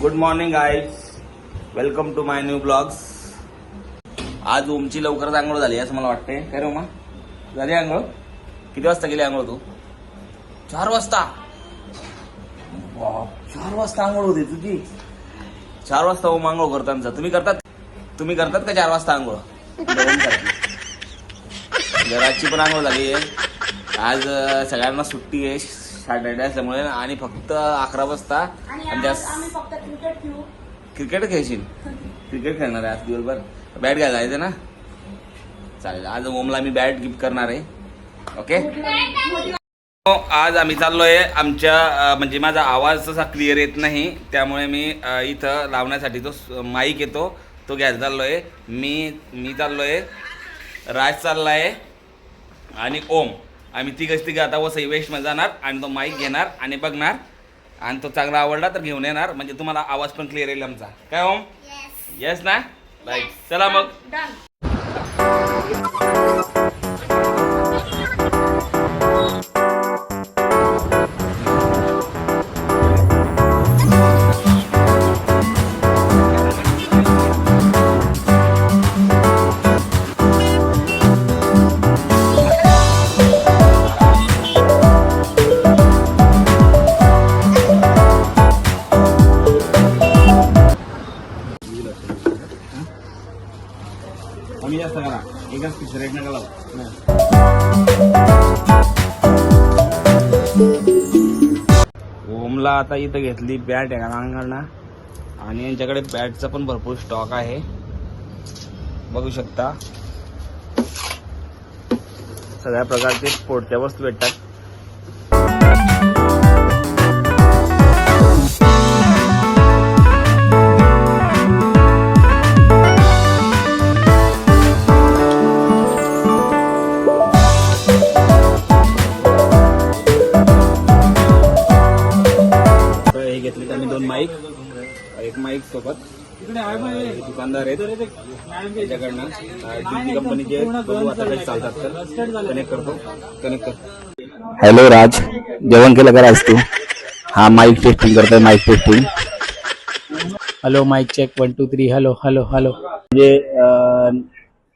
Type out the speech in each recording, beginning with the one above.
Good morning guides welcome to my new blogs आज ओमची लवकरच आंघोळ झाली असं मला वाटतंय. काय रे उमा झाली आंघोळ? किती वाजता गेली आंघोळ तू? चार वाजता. बाप, चार वाजता आंघोळ होती तुझी. चार वाजता ओम आंघोळ करताना तुम्ही करतात? तुम्ही करतात का चार वाजता आंघोळ? घराची पण आंघोळ झाली आहे. आज अं, सगळ्यांना सुट्टी आहे. सॅटर्डे असल्यामुळे आणि फक्त अकरा वाजता आणि आणि त्या आज आम्ही फक्त क्रिकेट खेळू. क्रिकेट खेळशील? क्रिकेट खेळणार आहे आज दिवसभर. बॅट घ्यायला जायचं ना? चालेल. आज ओमला मी बॅट गिफ्ट करणार आहे. ओके? हो, आज आम्ही चाललोय आमच्या म्हणजे माझा आवाज तसा क्लिअर येत नाही. त्यामुळे मी इथं लावण्यासाठी तो माईक येतो. तो घ्यायला चाललोय. मी मी चाललोय. राज चाललाय. आणि ओम. आम्ही तिघच तिघं आता वसई वेस्टमध्ये जाणार आणि तो माईक घेणार आणि बघणार. आणि तो चांगला आवडला तर घेऊन येणार. म्हणजे तुम्हाला आवाज पण क्लिअर येईल आमचा. काय ओम? येस ना? राईट चला मग. ओमला आता इथं घेतली बॅट आहे अंगांना आणि यांच्याकडे बॅटचा पण भरपूर स्टॉक आहे. बघू शकता. सगळ्या प्रकारचे स्पोर्टच्या वस्तू भेटतात. एक माईक सोबत. हे दुकानदार आहेत. त्याच्याकडनं. कंपनीचे आता काही चालतात तर कनेक्ट करतो. कनेक्ट करतो हॅलो राज जेवण केलं का राज तू हा माईक टेस्टिंग करतोय mike testing hello mike check one two three hello hello hello म्हणजे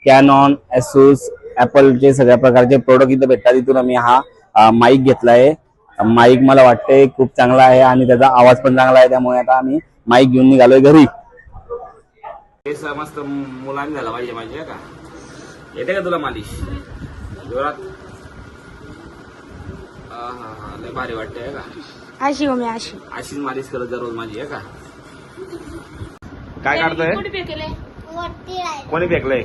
कॅनॉन एसूस ऍपलचे सगळ्या प्रकारचे प्रोडक्ट इथं भेटतात इथून आम्ही हा माईक घेतलाय. माईक मला वाटतंय खूप चांगला आहे आणि त्याचा आवाज पण चांगला आहे त्यामुळे आता आम्ही माईक घेऊन निघालोय घरी. मस्त मुलांनी झाला पाहिजे माझी का? येते का तुला मालिश? जोरात. हा हा हा लय भारी वाटतंय का? अशी हो मी अशी अशीच मालिश करत जा रोज माझी आहे का? काय काढतोय? कोणी फेकलंय?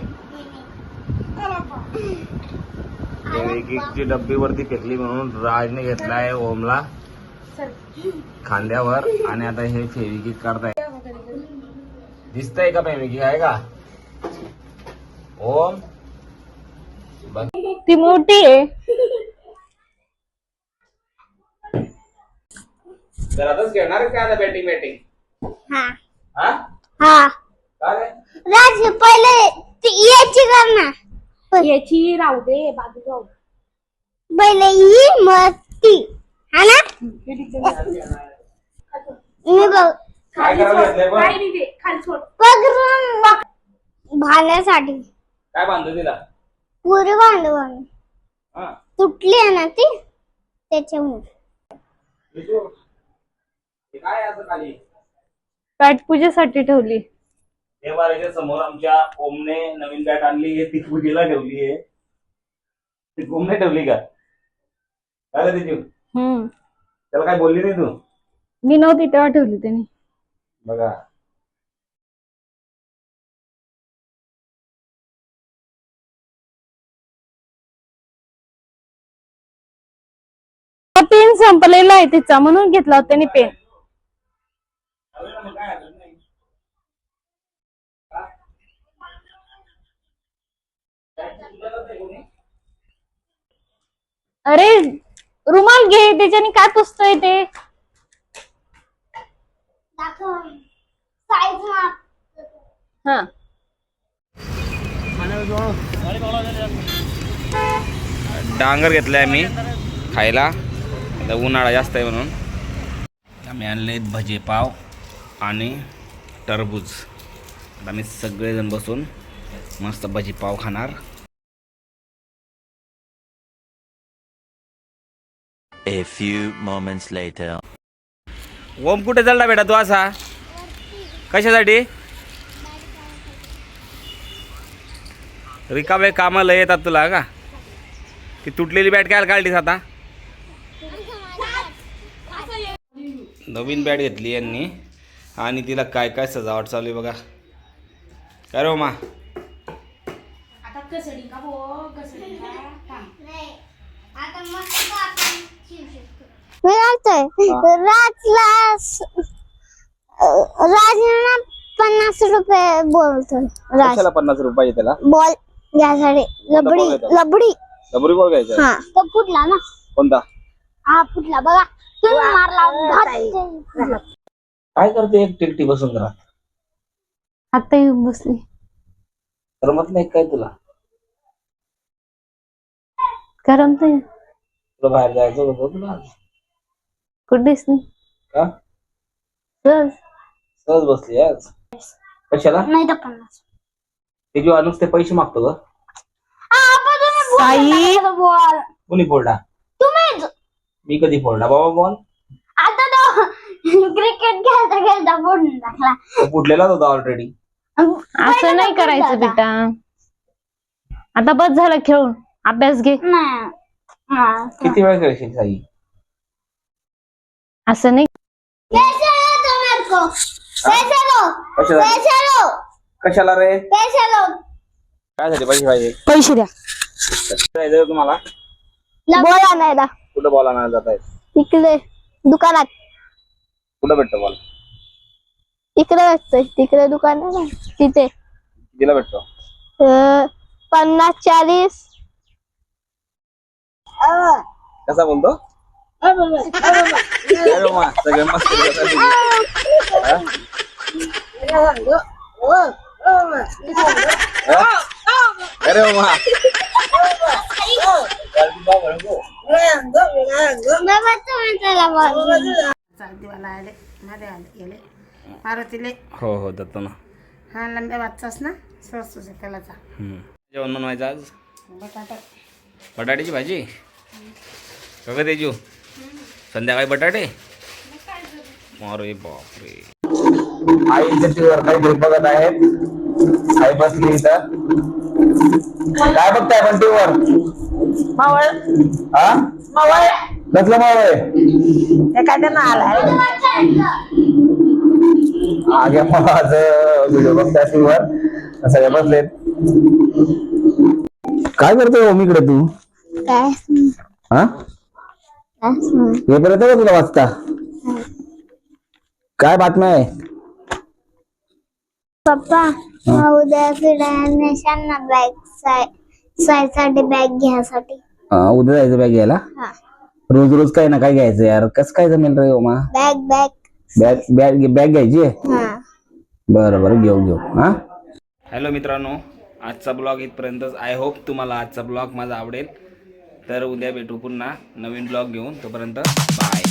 ची डब्बी वरती फेकली म्हणून राजने घेतलाय ओमला. खांद्यावर आणि आता हे फेविकिक काढताय. दिसतंय का फेविकिक आहे का? ओम. बघ. ती मोठी आहे. घरातच खेळणार का आता बॅटिंग बॅटिंग हा. हा? हा. काय रे? राज पहिले ती याची कर ना? याची राहू दे बाजू राहू. पहिले ही मग ती हा ना? मी बघ काय करायला घेतलंय पण काही नाही ते खाली सोड पकडून बघ भाण्यासाठी. काय बांधतो तिला? पुरी बांधू बांधू हा. तुटली आहे ना ती त्याच्यामुळे. विशू, हे काय आहे असं खाली पॅट पूजेसाठी ठेवली. देवाऱ्याच्या समोर आमच्या ओमने नवीन बॅट आणली आहे ती पूजेला ठेवली आहे. ती ओमने ठेवली का? काय तिची हम्म. त्याला काय बोलली नाही तू? मी नव्हती तेव्हा ठेवली त्यांनी. बघा. पेन संपलेला आहे तिचा म्हणून घेतला होता त्यांनी पेन अरे रुमाल घे त्याच्याने काय पुसतोय ते? दाखव. साईज माप. हा. डांगर घेतलाय मी खायला. आता उन्हाळा जास्त आहे म्हणून. आम्ही आणले भजे पाव आणि टरबूज. आता आम्ही सगळेजण बसून मस्त भजी पाव खाणार. A few moments later. ओम कुठे चालला बेटा तू असा? कशासाठी? रिकामे कामाला येतात तुला का? ती तुटलेली बॅट काय काढलीस आता. नवीन बॅट घेतली यांनी. आणि तिला काय काय सजावट चालू आहे बघा. काय रे मा मी सांगतोय राजला राजला पन्नास रुपये बोलतोय. राज. पन्नास रुपये त्याला? बॉल घ्यासाठी लबडी बॉल घेतो. लबडी. डबरी बॉल घ्यायचा. हा. तो फुटला ना. कोणता? हा फुटला. बघा. तुम्ही मारला. काय करते? एक टिकटी बसून करा आता येऊन बसली. करमत नाही काय तुला? करमत तुला बाहेर जायचं होतं तुला कुठेच नाही का? सहज सहज बसली आज. कशाला? नाही तर पन्नास ते जेव्हा नुसते पैसे मागतो ग. साई? बॉल? कोणी फोडला तुम्हीच मी कधी फोडला बाबा बॉल. आता तो क्रिकेट खेळता खेळता फोडून टाकला. तो फुटलेलाच होता ऑलरेडी असं नाही करायचं बेटा. आता बस झालं खेळून. अभ्यास घे. नाही. हा. किती वेळ खेळशील साई? असं नाही. पैसे लो तो मेरे को पैसे लो कशाला पैसे लो कशाला रे? पैसे लो काय झाले पैसे पाहिजे पैसे द्या. तुम्हाला? बॉल आणायला कुठं बॉल आणायला जात आहे इकडे दुकानात. कुठं भेटतो बॉल? इकडे भेटतोय तिकडे दुकान आहे. ना तिथे. कितीला भेटतो. अं, पन्नास चाळीस. कसा बोलतो? काय रे मा, सगळे मस्त बोलतात. हा? हा? अरे मा बाबा तुम्ही त्याला बॉल चालतीवाला आले मध्ये आले गेले मारुतीले हो हो देतो ना हा लंब्या वाचचास ना स्वस्त कलाचा हम्म. जेवण बनवायचं आज बटाटा बटाट्याची भाजी का तेजू संध्याकाळी बटाटे? अरे बापरे. आईच्या टीव्हीवर काहीतरी बघत आहेत. आई बसली इथं. काय बघताय पण टीव्हीवर? हा कसलं मावळ आगे माझ व्हिडिओ बघताय टीव्हीवर. सगळे बसलेत. काय करतोय ओम इकडे तू? काय? हा पेपर येतो का तुला वाचता? काय बातम्या आहे? पप्पा उद्या फिरायला बॅग सायसाठी बॅग घ्यासाठी? हा, उद्या जायचं बॅग घ्यायला? हा. रोज रोज काय ना काय घ्यायचं यार? कसं काय जमेल रे ओमा? Bag bag bag bag bag घ्यायची? हा. बरं बरं घेऊ घेऊ. हा? हॅलो मित्रांनो आजचा ब्लॉग इथपर्यंतच आय होप तुम्हाला आजचा ब्लॉग माझा आवडेल. तर उद्या भेटू पुन्हा नवीन ब्लॉग घेऊन. तोपर्यंत बाय.